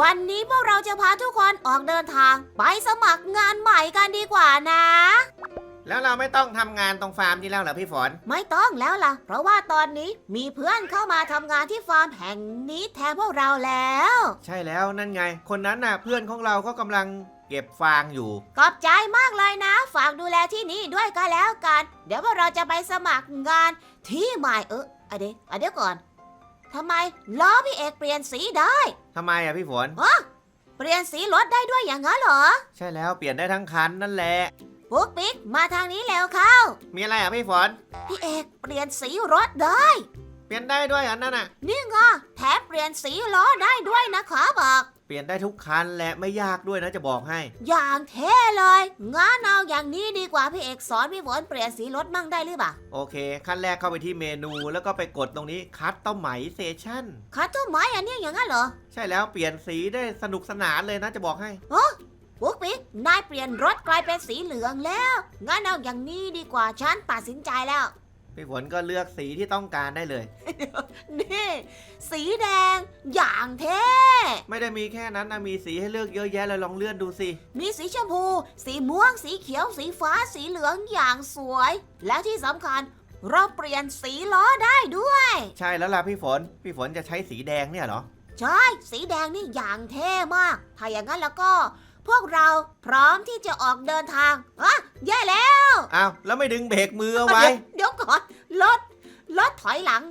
วันนี้พวกเราจะพาทุกคนออกเดินทางไปสมัครงานใหม่กันดีกว่านะ แล้วเราไม่ต้องทำงานตรงฟาร์มที่แล้วเหรอพี่ฝน ไม่ต้องแล้วล่ะ เพราะว่าตอนนี้มีเพื่อนเข้ามาทำงานที่ฟาร์มแห่งนี้แทนพวกเราแล้ว ใช่แล้วนั่นไง คนนั้นน่ะเพื่อนของเราก็กำลังเก็บฟางอยู่ ขอบใจมากเลยนะ ฝากดูแลที่นี่ด้วยก็แล้วกัน เดี๋ยวพวกเราจะไปสมัครงานที่ใหม่เอออะเดี๋ยวอะเดี๋ยวก่อน ทำไมล้อพี่เอกเปลี่ยนสีได้ทำไมอะพี่ฝนเปลี่ยนสีรถได้ด้วยอย่างนั้นเหรอ ใช่แล้วเปลี่ยนได้ทั้งคันนั่นแหละ ปุ๊กปิ๊กมาทางนี้แล้วเข้า มีอะไรอะพี่ฝน พี่เอกเปลี่ยนสีรถได้ เปลี่ยนได้ด้วยอันนั้นอะ นี่ไงแถมเปลี่ยนสีล้อได้ด้วยนะขอบอกเปลี่ยนได้ทุกคันและไม่ยากด้วยนะจะบอกให้ อย่างเท่เลยงั้นเอาอย่างนี้ดีกว่าพี่เอกสอนพี่ฝนเปลี่ยนสีรถมั่งได้หรือเปล่าโอเค ขั้นแรกเข้าไปที่เมนูแล้วก็ไปกดตรงนี้คัสตอมไหมเซชั่นคัตเตอร์ไม้อันเนี้ยอย่างนั้นเหรอ ใช่แล้วเปลี่ยนสีได้สนุกสนานเลยนะจะบอกให้ปุ๊กปิ๊กนายเปลี่ยนรถกลายเป็นสีเหลืองแล้ว งั้นเอาอย่างนี้ดีกว่าฉันตัดสินใจแล้ว พี่ฝนก็เลือกสีที่ต้องการได้เลย นี่ สีแดงอย่างเท่ไม่ได้มีแค่นั้นนะมีสีให้เลือกเยอะแยะเลยลองเลื่อนดูสิ มีสีชมพู สีม่วง สีเขียว สีฟ้า สีเหลืองอย่างสวย แล้วที่สำคัญเราเปลี่ยนสีล้อได้ด้วย ใช่แล้วล่ะพี่ฝน พี่ฝนจะใช้สีแดงเนี่ยเหรอ ใช่ สีแดงนี่อย่างเท่มาก ถ้าอย่างนั้นแล้วก็ พวกเราพร้อมที่จะออกเดินทางอะแย่แล้วอ้าวแล้วไม่ดึงเบรกมือเอาไว้ เดี๋ยวก่อนรถรถถอยหลัง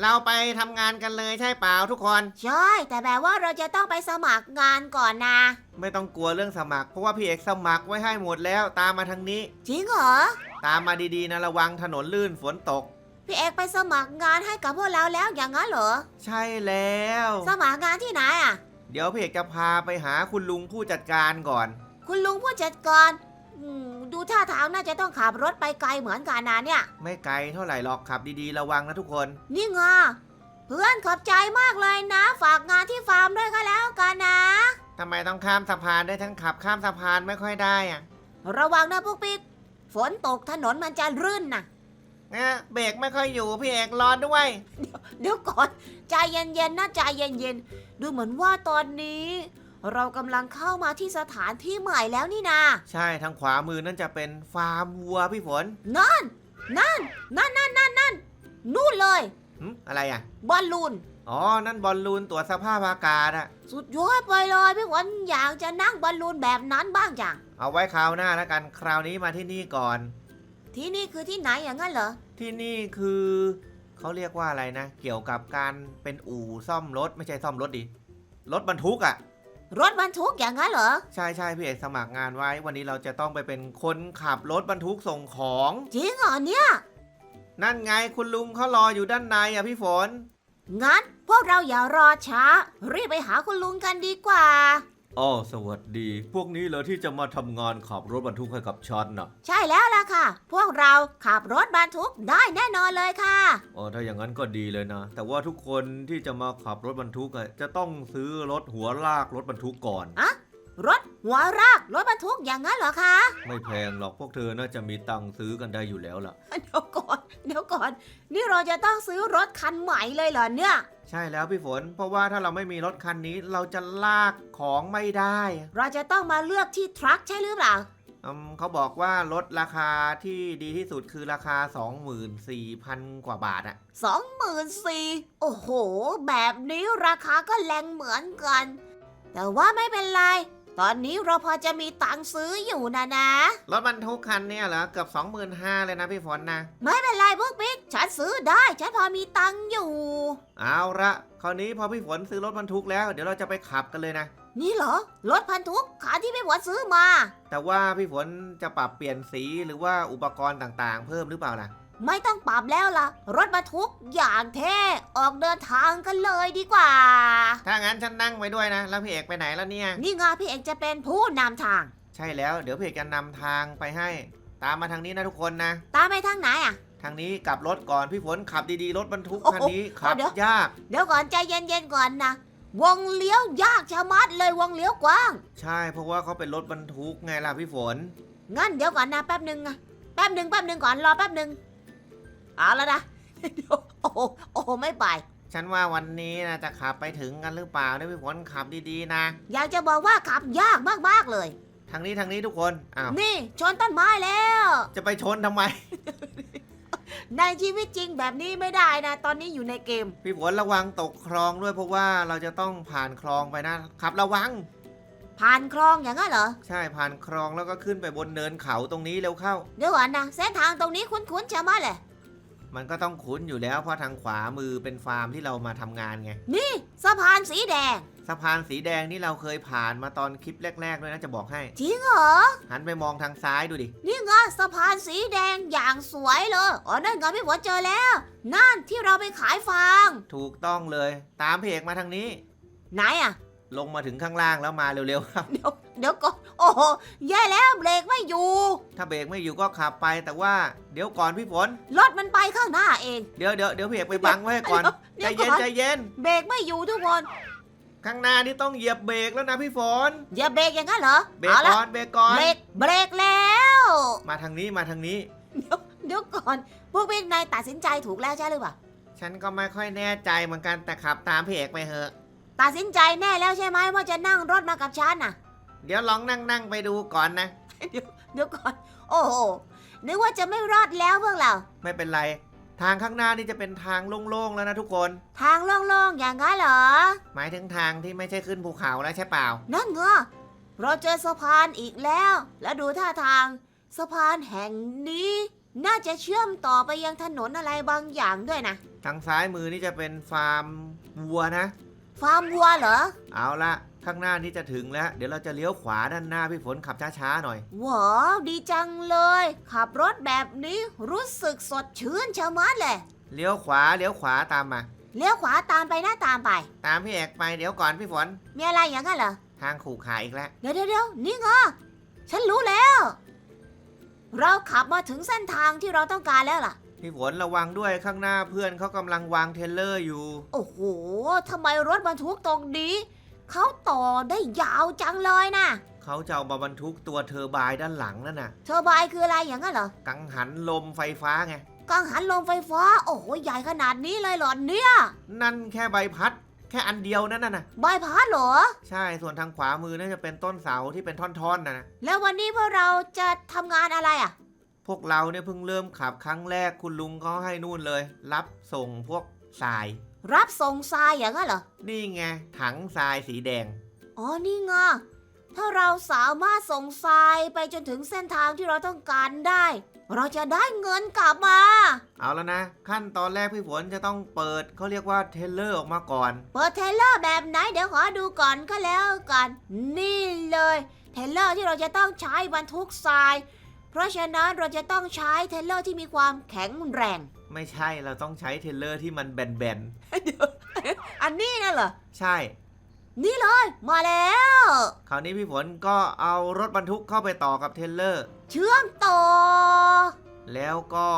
เราไปทำงานกันเลยใช่เปล่าทุกคน ใช่แต่แบบว่าเราจะต้องไปสมัครงานก่อนนะ ไม่ต้องกลัวเรื่องสมัคร เพราะว่าพี่เอกสมัครไว้ให้หมดแล้วตามมาทางนี้ จริงเหรอ ตามมาดีๆนะระวังถนนลื่นฝนตก พี่เอกไปสมัครงานให้กับพวกเราแล้วอย่างนั้นเหรอ ใช่แล้ว สมัครงานที่ไหนอะ เดี๋ยวพี่เอกจะพาไปหาคุณลุงผู้จัดการก่อน คุณลุงผู้จัดการอืมดูท่าทางน่าจะต้องขับรถไปไกลเหมือนกันนะเนี่ย ไม่ไกลเท่าไหร่หรอกขับดีๆระวังนะทุกคน นี่ไงเพื่อนขอบใจมากเลยนะ ฝากงานที่ฟาร์มด้วยก็แล้วกันนะ ทำไมต้องข้ามสะพานได้ทั้งขับข้ามสะพานไม่ค่อยได้อะระวังนะพวกปิ๊กฝนตกถนนมันจะรื่นนะ นะเบรกไม่ค่อยอยู่พี่เอกรอด้วย เดี๋ยวก่อนใจเย็นๆนะใจเย็นๆดูเหมือนว่าตอนนี้ เรากำลังเข้ามาที่สถานที่ใหม่แล้วนี่นาใช่ทางขวามือนั่นจะเป็นฟาร์มวัวพี่ฝนนั่น นั่น นั่นนั่นนั่นนั่นนู่นเลยหึอะไรอะ บอลลูน อ๋อ นั่นบอลลูนตรวจสภาพอากาศอะสุดยอดไปเลยพี่ฝนอยากจะนั่งบอลลูนแบบนั้นบ้างจัง เอาไว้คราวหน้าแล้วกัน คราวนี้มาที่นี่ก่อน ที่นี่คือที่ไหนอย่างนั้นเหรอ ที่นี่คือเขาเรียกว่าอะไรนะ เกี่ยวกับการเป็นอู่ซ่อมรถไม่ใช่ซ่อมรถดิรถบรรทุกอะรถบรรทุกอย่างนั้นเหรอ ใช่ใช่พี่เอกสมัครงานไว้ วันนี้เราจะต้องไปเป็นคนขับรถบรรทุกส่งของ จริงเหรอเนี่ย นั่นไงคุณลุงเขารออยู่ด้านในอะพี่ฝน งั้นพวกเราอย่ารอช้า รีบไปหาคุณลุงกันดีกว่า อ๋อสวัสดี พวกนี้เหรอที่จะมาทำงานขับรถบรรทุกให้กับฉันน่ะใช่แล้วล่ะค่ะ พวกเราขับรถบรรทุกได้แน่นอนเลยค่ะ อ๋อถ้าอย่างนั้นก็ดีเลยนะ แต่ว่าทุกคนที่จะมาขับรถบรรทุกอะจะต้องซื้อรถหัวลากรถบรรทุกก่อน รถหัวรากรถบรรทุกอย่างนั้นเหรอคะไม่แพงหรอกพวกเธอน่าจะมีตังค์ซื้อกันได้อยู่แล้วล่ะ เดี๋ยวก่อนเดี๋ยวก่อน นี่เราจะต้องซื้อรถคันใหม่เลยเหรอเนี่ย ใช่แล้วพี่ฝน เพราะว่าถ้าเราไม่มีรถคันนี้เราจะลากของไม่ได้เราจะต้องมาเลือกที่ทรัคใช่หรือเปล่าอืมเขาบอกว่ารถราคาที่ดีที่สุดคือราคา 24,000 กว่าบาทอะสองหมื่นสี่โอ้โห แบบนี้ราคาก็แรงเหมือนกัน แต่ว่าไม่เป็นไร ตอนนี้เราพอจะมีตังค์ซื้ออยู่นะนะ รถบรรทุกคันเนี่ยเหรอ เกือบ 25,000เลยนะพี่ฝนนะ ไม่เป็นไรพวกปิ๊กฉันซื้อได้ ฉันพอมีตังค์อยู่ เอาละคราวนี้พอพี่ฝนซื้อรถบรรทุกแล้ว เดี๋ยวเราจะไปขับกันเลยนะ นี่เหรอ รถพันทุกคันที่พี่หวนซื้อมา แต่ว่าพี่ฝนจะปรับเปลี่ยนสีหรือว่าอุปกรณ์ต่างๆ เพิ่มหรือเปล่าล่ะ ไม่ต้องปรับแล้วล่ะ รถบรรทุกอย่างเท่ออกเดินทางกันเลยดีกว่า ถ้างั้นฉันนั่งไว้ด้วยนะ แล้วพี่เอกไปไหนแล้วเนี่ย นี่ไงพี่เอกจะเป็นผู้นำทาง ใช่แล้ว เดี๋ยวพี่เอกจะนำทางไปให้ ตามมาทางนี้นะทุกคนนะ ตามไปทางไหนอะ ทางนี้กลับรถก่อนพี่ฝนขับดีๆ รถบรรทุกโอ้โหคันนี้ขับเดี๋ยวยาก เดี๋ยวก่อนใจเย็นๆก่อนนะวงเลี้ยวยากชะมัดเลยวงเลี้ยวกว้าง ใช่เพราะว่าเขาเป็นรถบรรทุกไงล่ะพี่ฝน งั้นเดี๋ยวก่อนนะแป๊บหนึ่งอะแป๊บหนึ่งแป๊บหนึ่งก่อนรอแป๊บหนึ่ง เอาแล้วนะเดี๋ยวโอ้โหโอ้โหไม่ไป ฉันว่าวันนี้นะจะขับไปถึงกันหรือเปล่าเนี่ยพี่ฝนขับดีๆนะ อยากจะบอกว่าขับยากมากๆเลย ทางนี้ทางนี้ทุกคนอ้าวนี่ชนต้นไม้แล้ว จะไปชนทำไม ในชีวิตจริงแบบนี้ไม่ได้นะ ตอนนี้อยู่ในเกม พี่ฝนระวังตกคลองด้วยเพราะว่าเราจะต้องผ่านคลองไปนะขับระวัง ผ่านคลองอย่างนั้นเหรอ ใช่ผ่านคลองแล้วก็ขึ้นไปบนเนินเขาตรงนี้เร็วเข้า เดี๋ยวก่อนนะเส้นทางตรงนี้คุ้นๆใช่ไหมเลย มันก็ต้องคุ้นอยู่แล้วเพราะทางขวามือเป็นฟาร์มที่เรามาทำงานไง นี่สะพานสีแดง สะพานสีแดงนี่เราเคยผ่านมาตอนคลิปแรก ๆ ด้วยนะจะบอกให้ จริงเหรอ หันไปมองทางซ้ายดูดิ นี่ไงสะพานสีแดงอย่างสวยเลย อ๋อ นั่นไงพี่ฝนเจอแล้ว นั่นที่เราไปขายฟาง ถูกต้องเลย ตามเพเอกมาทางนี้ ไหนอะลงมาถึงข้างล่างแล้วมาเร็วๆครับ เดี๋ยวเดี๋ยวก่อน โอ้โหแย่แล้วเบรกไม่อยู่ ถ้าเบรกไม่อยู่ก็ขับไป แต่ว่าเดี๋ยวก่อนพี่ฝน รถมันไปข้างหน้าเอง เดี๋ยวเดี๋ยวเดี๋ยวพี่เอกไปบังไว้ให้ก่อนใจเดี๋ยวเย็นก่อน ใจเย็น เบรกไม่อยู่ทุกคนข้างหน้านี่ต้องเหยียบเบรกแล้วนะพี่ฝน อย่าเบรกอย่างนั้นเหรอเบรกเอาละก่อนเบรกก่อน เบรกเบรกแล้ว มาทางนี้มาทางนี้ เดี๋ยวก่อนพวกพี่นายตัดสินใจถูกแล้วใช่หรือเปล่าฉันก็ไม่ค่อยแน่ใจเหมือนกันแต่ขับตามพี่เอกไปเถอะ ตัดสินใจแน่แล้วใช่ไหมว่าจะนั่งรถมากับฉันน่ะ เดี๋ยวลองนั่งนั่งไปดูก่อนนะเดี๋ยวก่อน โอ้โหนึกว่าจะไม่รอดแล้วพวกเรา ไม่เป็นไร ทางข้างหน้านี่จะเป็นทางโล่งๆแล้วนะทุกคน ทางโล่งๆอย่างนั้นเหรอ หมายถึงทางที่ไม่ใช่ขึ้นภูเขาแล้วใช่เปล่า นั่นไงเราเจอสะพานอีกแล้ว และดูท่าทาง สะพานแห่งนี้ น่าจะเชื่อมต่อไปยังถนนอะไรบางอย่างด้วยนะ ทางซ้ายมือนี่จะเป็นฟาร์มวัวนะ ฟาร์มวัวเหรอ เอาละ ข้างหน้านี่จะถึงแล้ว เดี๋ยวเราจะเลี้ยวขวาด้านหน้าพี่ฝนขับช้าๆหน่อย ว้าวดีจังเลย ขับรถแบบนี้รู้สึกสดชื่นชะมัดเลย เลี้ยวขวาเลี้ยวขวาตามมา เลี้ยวขวาตามไปหน้าตามไป ตามพี่เอกไปเดี๋ยวก่อนพี่ฝน มีอะไรอย่างนั้นเหรอ ทางขู่ขาอีกแล้ว เดี๋ยวเดี๋ยวเดี๋ยวนี่ไงฉันรู้แล้ว เราขับมาถึงเส้นทางที่เราต้องการแล้วล่ะ พี่ฝนระวังด้วยข้างหน้าเพื่อนเขากำลังวางเทรลเลอร์อยู่ โอ้โหทำไมรถบรรทุกตรงนี้ เขาต่อได้ยาวจังเลยนะเขาจะเอามาบรรทุกตัวเทอร์ไบน์ด้านหลังนั่นน่ะ เทอร์ไบน์คืออะไรอย่างนั้นเหรอกังหันลมไฟฟ้าไง กังหันลมไฟฟ้า โอ้โหใหญ่ขนาดนี้เลยเหรอเนี่ย นั่นแค่ใบพัด แค่อันเดียวนั่นน่ะใบพัดเหรอ ใช่ส่วนทางขวามือน่าจะเป็นต้นเสาที่เป็นท่อนๆนะนะแล้ววันนี้พวกเราจะทำงานอะไรอะ พวกเราเนี่ยเพิ่งเริ่มขับครั้งแรกคุณลุงเขาให้นู่นเลย รับส่งพวกทราย รับส่งทรายอย่างนั้นเหรอ นี่ไงถังทรายสีแดง อ๋อ นี่ไง ถ้าเราสามารถส่งทรายไปจนถึงเส้นทางที่เราต้องการได้ เราจะได้เงินกลับมา เอาแล้วนะ ขั้นตอนแรกพี่ฝนจะต้องเปิดเขาเรียกว่าเทรลเลอร์ออกมาก่อน เปิดเทรลเลอร์แบบไหนเดี๋ยวขอดูก่อนก็แล้วกัน นี่เลย เทรลเลอร์ที่เราจะต้องใช้บรรทุกทราย เพราะฉะนั้นเราจะต้องใช้เทรลเลอร์ที่มีความแข็งแรง ไม่ใช่เราต้องใช้เทรลเลอร์ที่มันแบนอันนี้นะเหรอ ๆ ใช่ นี่เลย มาแล้ว คราวนี้พี่ฝนก็เอารถบรรทุกเข้าไปต่อกับเทรลเลอร์ เชื่อมต่อ แล้วก็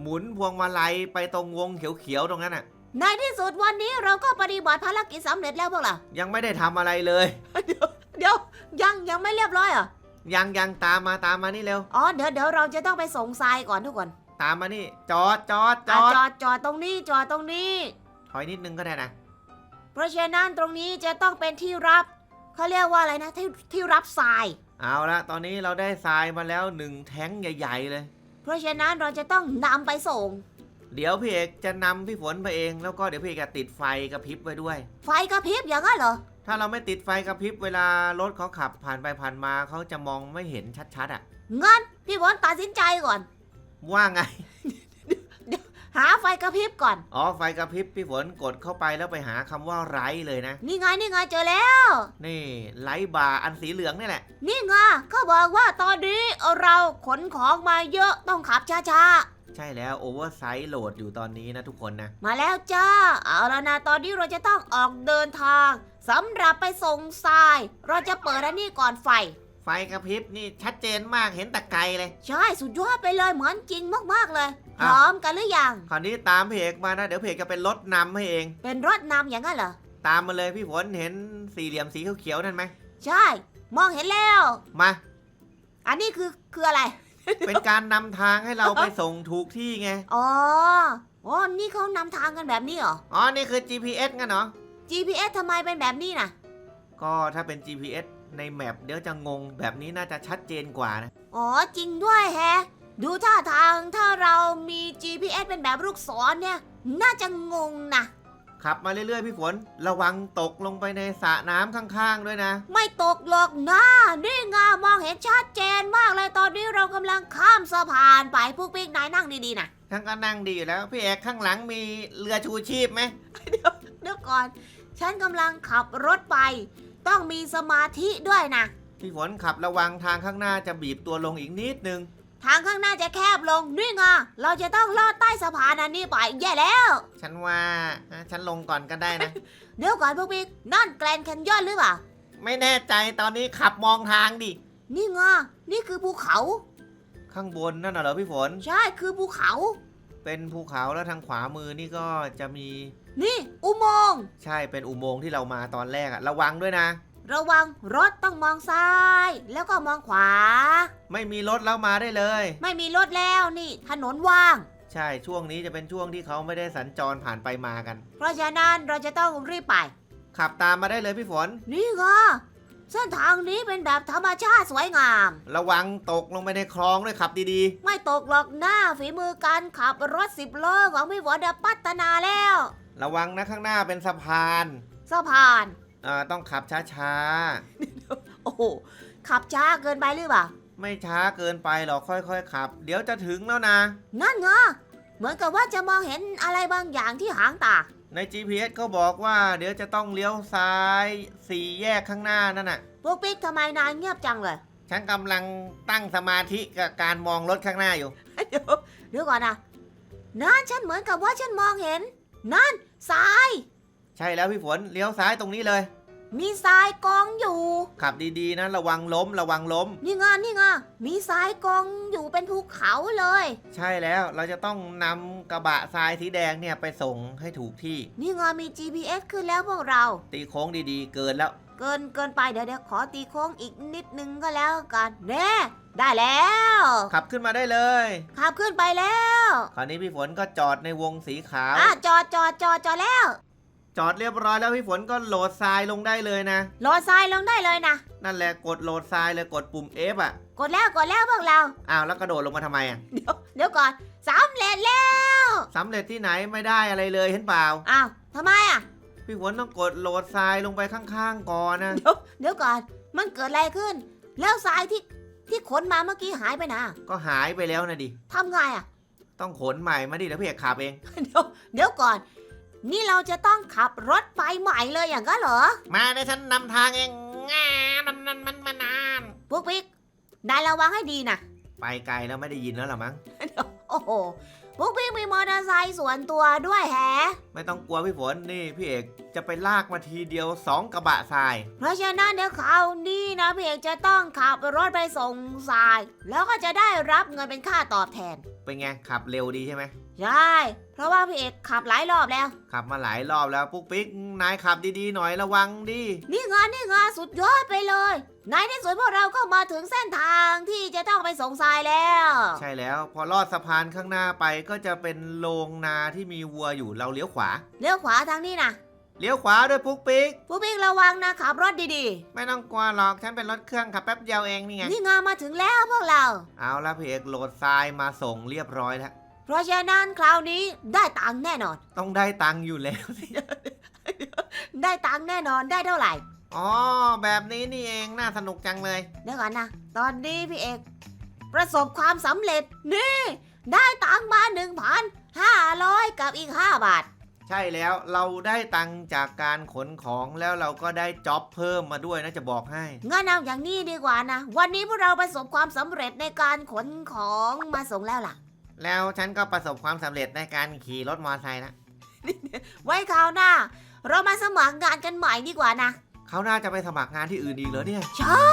หมุนพวงมาลัยไปตรงวงเขียวๆตรงนั้นน่ะ ในที่สุดวันนี้เราก็ปฏิบัติภารกิจสำเร็จแล้วพวกเรายังไม่ได้ทำอะไรเลย เดี๋ยวยังยังไม่เรียบร้อยเหรอยังยังตามมาตามมานี่เร็ว อ๋อเดี๋ยวเดี๋ยวเราจะต้องไปส่งทรายก่อนทุกคน ตามมานี่ จอดจอดจอะอดจอดจอดตรงนี้จอดตรงนี้ ถอยนิดนึงก็ได้นะ เพราะฉะนั้นตรงนี้จะต้องเป็นที่รับเขาเรียกว่าอะไรนะที่ที่รับทราย เอาละตอนนี้เราได้ทรายมาแล้วหนึ่งแท้งใหญ่ ๆ เลย เพราะฉะนั้นเราจะต้องนำไปส่ง เดี๋ยวพี่เอกจะนำพี่ฝนไปเอง แล้วก็เดี๋ยวพี่เอกจะติดไฟกระพริบไว้ด้วย ไฟกระพริบอย่างนั้นเหรอ ถ้าเราไม่ติดไฟกระพริบเวลารถเขาขับผ่านไปผ่านมาเขาจะมองไม่เห็นชัดๆอะ งั้นพี่บอลตัดสินใจก่อน ว่าไง หาไฟกระพริบก่อน อ๋อ ไฟกระพริบพี่ฝนกดเข้าไปแล้วไปหาคำว่าไรเลยนะ นี่ไงนี่ไงเจอแล้ว นี่ไลท์บาร์อันสีเหลืองนี่แหละ นี่ไงเขาบอกว่าตอนนี้เราขนของมาเยอะต้องขับช้าใช่แล้วโอเวอร์ไซส์โหลดอยู่ตอนนี้นะทุกคนนะ ๆ มาแล้วจ้า เอาแล้วนะ ตอนนี้เราจะต้องออกเดินทางสำหรับไปส่งทราย เราจะเปิดอันนี้ก่อนไฟไฟ กระพริบนี่ชัดเจนมากเห็นแต่ไกลเลย ใช่สุดยอดไปเลยเหมือนจริงมากๆเลย พอะ ร้อมกันหรือยัง คราวนี้ตามพี่เอกมานะ เดี๋ยวพี่เอกจะเป็นรถนำให้เอง เป็นรถนำอย่างนั้นเหรอ ตามมาเลยพี่ฝนเห็นสี่เหลี่ยมสีเขียวๆนั่นไหมใช่ มองเห็นแล้ว มา อันนี้คือคืออะไร เป็นการนำทางให้เราไปส่งถูกที่ไง อ๋ออ๋อนี่เขานำทางกันแบบนี้เหรอ อ๋อ นี่คือ GPS งั้นเหรอ GPS ทำไมเป็นแบบนี้นะก็ถ้าเป็น GPS ในแมปเดี๋ยวจะงงแบบนี้น่าจะชัดเจนกว่านะ อ๋อจริงด้วยแฮะ ดูท่าทางถ้าเรามี GPS เป็นแบบลูกศรเนี่ย น่าจะงงนะขับมาเรื่อยๆ พี่ฝน ระวังตกลงไปในสระน้ำข้างๆ ด้วยนะ ไม่ตกหรอกนะนี่ไงมองเห็นชัดเจนมากเลยตอนนี้เรากำลังข้ามสะพานไปพวกปิ๊กนายนั่งดีๆนะทั้งก็นั่งดีอยู่แล้ว พี่เอกข้างหลังมีเรือชูชีพไหม เดี๋ยวก่อน ฉันกำลังขับรถไป ต้องมีสมาธิด้วยนะ พี่ฝนขับระวังทางข้างหน้าจะบีบตัวลงอีกนิดนึง ทางข้างหน้าจะแคบลงนี่ไงเราจะต้องลอดใต้สะพานอันนี้ไปแย่แล้ว ฉันว่าอะฉันลงก่อนก็ได้นะ เดี๋ยวก่อนพวกปิ๊กนั่นแกลนแคนยอนหรือเปล่า ไม่แน่ใจตอนนี้ขับมองทางดิ นี่ไงนี่คือภูเขา ข้างบนนั่นน่ะเหรอพี่ฝน ใช่คือภูเขา เป็นภูเขาแล้วทางขวามือนี่ก็จะมี นี่ อุโมงค์ใช่เป็นอุโมงค์ที่เรามาตอนแรกอะระวังด้วยนะ ระวังรถต้องมองซ้าย แล้วก็มองขวา ไม่มีรถแล้วมาได้เลย ไม่มีรถแล้วนี่ ถนนว่าง ใช่ช่วงนี้จะเป็นช่วงที่เขาไม่ได้สัญจรผ่านไปมากัน เพราะฉะนั้นเราจะต้องรีบไป ขับตามมาได้เลยพี่ฝน นี่ไงเส้นทางนี้เป็นแบบธรรมชาติสวยงาม ระวังตกลงไปในคลองด้วยขับดีไม่ตกหรอกหน้าฝีมือการขับรถสิบล้อของพี่ฝนเนี่ยพัฒนาแล้วๆ ระวังนะข้างหน้าเป็นสะพานสะพานอ่าต้องขับช้าโอ้โหขับช้าเกินไปหรือเปล่าๆ ไม่ช้าเกินไปหรอกค่อยๆขับ เดี๋ยวจะถึงแล้วนะ นั่นไงเหมือนกับว่าจะมองเห็นอะไรบางอย่างที่หางตาใน GPS เขาบอกว่าเดี๋ยวจะต้องเลี้ยวซ้ายสี่แยกข้างหน้านั่นน่ะ พวกปิ๊กทำไมนายเงียบจังเลยฉันกำลังตั้งสมาธิกับการมองรถข้างหน้าอยู่ เดี๋ยวเดี๋ยวก่อนนะนั่นฉันเหมือนกับว่าฉันมองเห็น นั่น ทราย ใช่แล้วพี่ฝนเลี้ยวซ้ายตรงนี้เลย มีทรายกองอยู่ ขับดีๆนะ ระวังล้มระวังล้ม นี่ไงนี่ไงมีทรายกองอยู่เป็นภูเขาเลย ใช่แล้วเราจะต้องนำกระบะทรายสีแดงเนี่ยไปส่งให้ถูกที่ นี่ไงมี GPS ขึ้นแล้วพวกเรา ตีโค้งดีๆ เกินแล้ว เกินเกินไปเดี๋ยวเดี๋ยวขอตีโค้งอีกนิดนึงก็แล้วกันแน่ได้แล้วขับขึ้นมาได้เลยขับขึ้นไปแล้วคราวนี้พี่ฝนก็จอดในวงสีขาวอะจอดจอดจอดจอดแล้ว จอดเรียบร้อยแล้วพี่ฝนก็โหลดทรายลงได้เลยนะโหลดทรายลงได้เลยนะนั่นแหละกดโหลดทรายเลยกดปุ่ม F อะ กดแล้วกดแล้วพวกเราอ้าวแล้วกระโดดลงมาทำไมอะเดี๋ยวเดี๋ยวก่อนสำเร็จแล้วสำเร็จที่ไหนไม่ได้อะไรเลยเห็นเปล่าอ้าวทำไมอะ พี่ฝนต้องกดโหลดทรายลงไปข้างๆก่อนนะเดี๋ยวเดี๋ยวก่อน มันเกิดอะไรขึ้น แล้วทรายที่ที่ขนมาเมื่อกี้หายไปนะก็หายไปแล้วนะดิทำไงอะ ต้องขนใหม่มาดิเดี๋ยวพี่เอกขับเอง เดี๋ยวเดี๋ยวก่อน นี่เราจะต้องขับรถไปใหม่เลยอย่างนั้นเหรอ มาได้ฉันนำทางเองงานมันมันมันมานานพวกปิ๊กนายระวังให้ดีนะไปไกลแล้วไม่ได้ยินแล้วหรอมั้ง โอ้โห พวกปิ๊กมีมอเตอร์ไซค์ส่วนตัวด้วยแฮะ ไม่ต้องกลัวพี่ฝนนี่พี่เอกจะไปลากมาทีเดียวสองกระบะทราย เพราะฉะนั้นเดี๋ยวคราวนี้นะพี่เอกจะต้องขับรถไปส่งทราย แล้วก็จะได้รับเงินเป็นค่าตอบแทน เป็นไงขับเร็วดีใช่ไหม ใช่ เพราะว่าพี่เอกขับหลายรอบแล้ว ขับมาหลายรอบแล้วปุ๊กปิ๊กนายขับดีๆหน่อยระวังดินี่งานนี่งานสุดยอดไปเลยในที่สุดพวกเราก็มาถึงเส้นทางที่จะต้องไปส่งทรายแล้ว ใช่แล้วพอลอดสะพานข้างหน้าไปก็จะเป็นโรงนาที่มีวัวอยู่เราเลี้ยวขวา เลี้ยวขวาทางนี้นะเลี้ยวขวาด้วยปุ๊กปิ๊กผู้พิกระวังนะขับรถดีไม่ต้องกลัวหรอกฉันเป็นรถเครื่องขับแป๊บเดียวเองนี่ไงๆนี่งานมาถึงแล้วพวกเรา เอาละพี่เอกโหลดทรายมาส่งเรียบร้อยแล้ว เพราะฉะนั้นคราวนี้ได้ตังค์แน่นอน ต้องได้ตังค์อยู่แล้ว ได้ตังค์แน่นอนได้เท่าไหร่อ๋อ แบบนี้นี่เองน่าสนุกจังเลย เดี๋ยวก่อนนะ ตอนนี้พี่เอกประสบความสำเร็จนี่ ได้ตังค์มา1,500 กับอีก 5 บาท ใช่แล้วเราได้ตังค์จากการขนของแล้วเราก็ได้จ็อบเพิ่มมาด้วยนะจะบอกให้ งั้นเอาอย่างนี้ดีกว่านะ วันนี้พวกเราประสบความสำเร็จในการขนของมาส่งแล้วล่ะ แล้วฉันก็ประสบความสำเร็จในการขี่รถมอเตอร์ไซค์นะไว้คราวหน้า เรามาสมัครงานกันใหม่ดีกว่านะ เขาน่าจะไปสมัครงานที่อื่นอีกเหรอเนี่ย ใช่